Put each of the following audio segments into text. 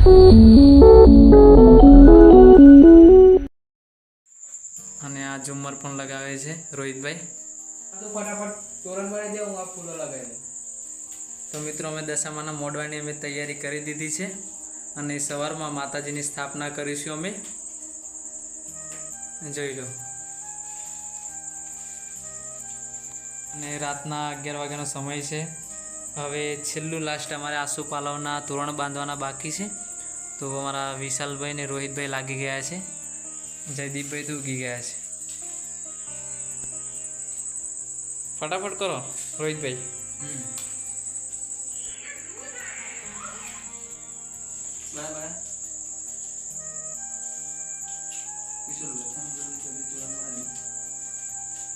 અને આ ઝુમ્મર પણ લગાવે છે રોહિતભાઈ. તો ફટાફટ તોરણ બનાવી દે હું આ ફૂલો લગાવી દઉં. તો મિત્રો અમે દશામાના મોડવાની અમે તૈયારી કરી દીધી છે અને સવારમાં માતાજીની સ્થાપના કરીશું અમે. જોઈ લો. અને રાતના અગિયાર વાગ્યાનો સમય છે. હવે છેલ્લું લાસ્ટ અમારે આસુ પાલવના તોરણ બાંધવાના બાકી છે. તો અમારા વિશાલભાઈ ને રોહિતભાઈ લાગી ગયા છે. જયદીપભાઈ તો ઉગી ગયા છે. ફટાફટ કરો રોહિતભાઈ.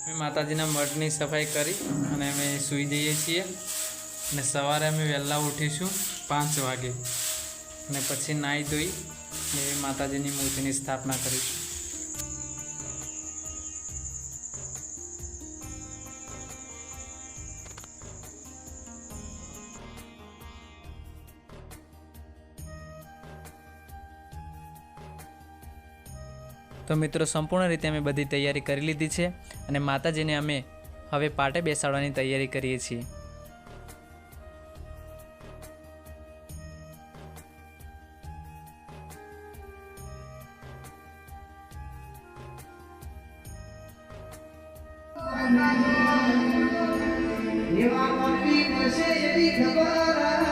અમે માતાજીના મઠની સફાઈ કરી અને અમે સૂઈ જઈએ છીએ. અને સવારે અમે વહેલા ઉઠીશું પાંચ વાગે. અને પછી નાહી ધોઈ એવી માતાજીની મૂર્તિની સ્થાપના કરીશું. તો મિત્રો, સંપૂર્ણ રીતે અમે બધી તૈયારી કરી લીધી છે અને માતાજીને અમે હવે પાટે બેસાડવાની તૈયારી કરીએ છીએ. એવા મનની મળશે એવી ખબર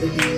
the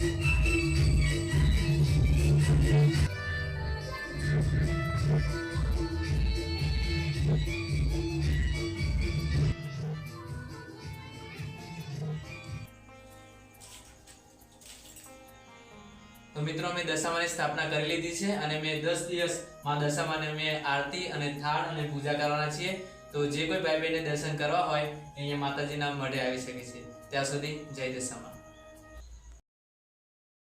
તો મિત્રો, મેં દશામાની સ્થાપના કરી લીધી છે અને મેં દસ દિવસમાં દશામાને મેં આરતી અને થાળ અને પૂજા કરવાના છીએ. તો જે કોઈ ભાઈ બહેને દર્શન કરવા હોય અહીંયા માતાજીના મઢે આવી શકે છે. ત્યાં સુધી જય દશામાં.